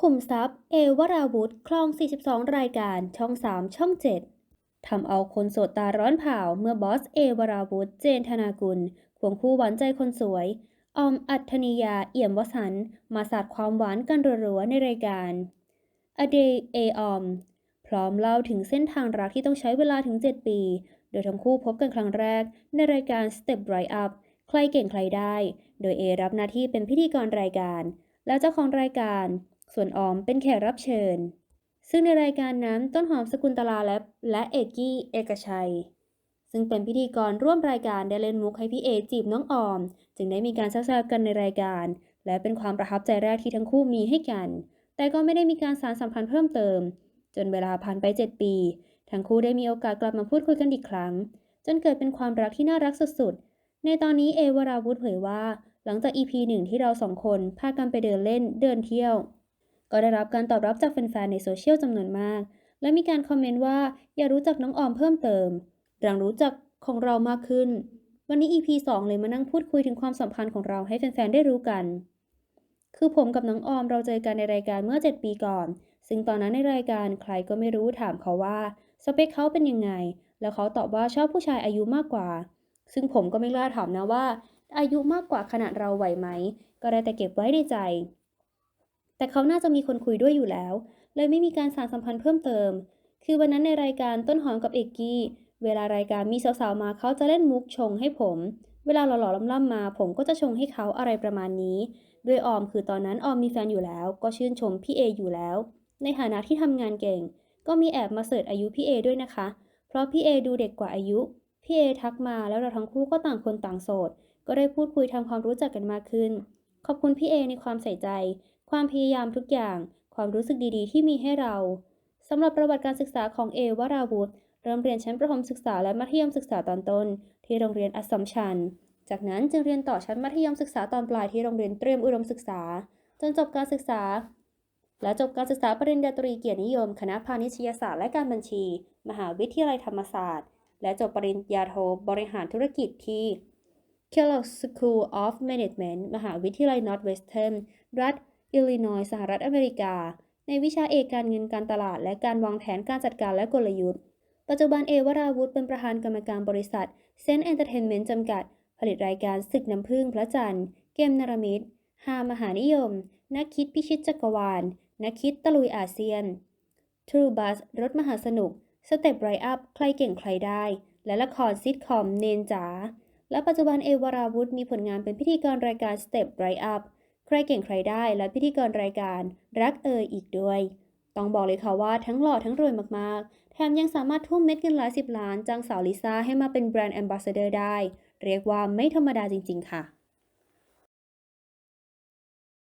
ขุมทรัพย์ เอวราวุธคลอง 42 รายการช่อง 3 ช่อง 7 ทำเอาคนโสดตาร้อนเผาเมื่อบอสเอวราวุธเจนธนากุลควงคู่หวานใจคนสวย ออมอัธนิยาเอี่ยมวสันต์มาสาดความหวานกันรัวๆในรายการ A Day A On พร้อมเล่าถึงเส้นทางรักที่ต้องใช้เวลาถึง 7 ปี โดยทั้งคู่พบกันครั้งแรก ในรายการ Step Right Up ใครเก่งใครได้ โดยเอรับหน้าที่เป็นพิธีกรรายการ และเจ้าของรายการ ส่วนออมเป็นแขกรับเชิญ ซึ่งในรายการนั้นต้นหอมสกุลตลาและและเอกกี้เอกชัย ซึ่งเป็นพิธีกรร่วมรายการได้เล่นมุกให้พี่เอจีบน้องออม จึงได้มีการแซวๆกันในรายการ และเป็นความประทับใจแรกที่ทั้งคู่มีให้กัน แต่ก็ไม่ได้มีการสารสัมพันธ์เพิ่มเติม จนเวลาผ่านไป 7 ปี ทั้งคู่ได้มีโอกาสกลับมาพูดคุยกันอีกครั้ง จนเกิดเป็นความรักที่น่ารักสุดๆ ในตอนนี้เอวราวุธเผยว่า หลังจาก EP หนึ่งที่เราสองคนพากันไปเดินเล่นเดินเที่ยว ก็ได้รับการตอบรับจากแฟนๆในโซเชียลจำนวนมาก และมีการคอมเมนต์ว่าอยากรู้จักน้องออมเพิ่มเติมหลังรู้จักของเรามากขึ้น วันนี้ EP 2 เลยมานั่งพูดคุยถึงความสัมพันธ์ของเราให้แฟนๆได้รู้กัน คือผมกับน้องออมเราเจอกันในรายการเมื่อ 7 ปีก่อน ซึ่งตอนนั้นในรายการใครก็ไม่รู้ถามเขาว่าสเปคเขาเป็นยังไง แล้วเขาตอบว่าชอบผู้ชายอายุมากกว่า ซึ่งผมก็ไม่กล้าถามนะว่า อายุมากกว่าขนาดเราไหวไหม ก็ได้แต่เก็บไว้ในใจ แต่เขาน่าจะมีคนคุยด้วยอยู่แล้ว เลยไม่มีการสานสัมพันธ์เพิ่มเติม คือวันนั้นในรายการต้นหอมกับเอกกี้ เวลารายการมีสาวๆมาเขาจะเล่นมุกชงให้ผม เวลาหล่อๆล่ำๆมา ผมก็จะชงให้เขาอะไรประมาณนี้ ด้วยออมคือตอนนั้นออมมีแฟนอยู่แล้ว ก็ชื่นชมพี่เออยู่แล้ว ในฐานะที่ทำงานเก่ง ก็มีแอบมาเสิร์ชอายุพี่เอด้วยนะคะ เพราะพี่เอดูเด็กกว่าอายุ พี่เอทักมาแล้วเราทั้งคู่ก็ต่างคนต่างโสด ก็ได้พูดคุยทำความรู้จักกันมากขึ้น ขอบคุณพี่เอในความใส่ใจ ความพยายามทุกอย่าง ความรู้สึกดีๆ ที่มีให้เราสำหรับประวัติการศึกษาของเอวราวุธเริ่มเรียนชั้นประถมศึกษาและมัธยมศึกษาตอนต้น ที่โรงเรียนอัสสัมชัญ จากนั้นจึงเรียนต่อชั้นมัธยมศึกษาตอนปลายที่โรงเรียนเตรียมอุดมศึกษา จนจบการศึกษา และจบการศึกษาปริญญาตรีเกียรตินิยม คณะพาณิชยศาสตร์และการบัญชี มหาวิทยาลัยธรรมศาสตร์ และจบปริญญาโทบริหารธุรกิจที่ Kellogg School of Management มหาวิทยาลัย Northwestern รัฐ อิลลินอยสหรัฐอเมริกา ในวิชาเอกการเงินการตลาด และการวางแผนการจัดการและกลยุทธ์ ปัจจุบันเอวราวุธเป็นประธานกรรมการบริษัทเซนต์เอนเตอร์เทนเมนต์จำกัด ผลิตรายการศึกน้ำพึ่งพระจันทร์ เกมนารมิตฮามหานิยม นักคิดพิชิตจักรวาล นักคิดตะลุยอาเซียน True Bus รถมหาสนุก สเต็ปไรอัพ ใครเก่งใครได้ และละครซิทคอมเนนจ๋า และปัจจุบันเอวราวุธมีผลงานเป็นพิธีกรรายการ Step Right Up ใครเก่งใครได้และพิธีกรรายการรักเอยอีกด้วย ต้องบอกเลยค่ะว่าทั้งหล่อทั้งรวยมากๆ แถมยังสามารถทุ่มเม็ดเงินหลายสิบล้านจ้างสาวลิซ่าให้มาเป็นแบรนด์แอมบาสเดอร์ได้ เรียกว่าไม่ธรรมดาจริง ๆ ค่ะ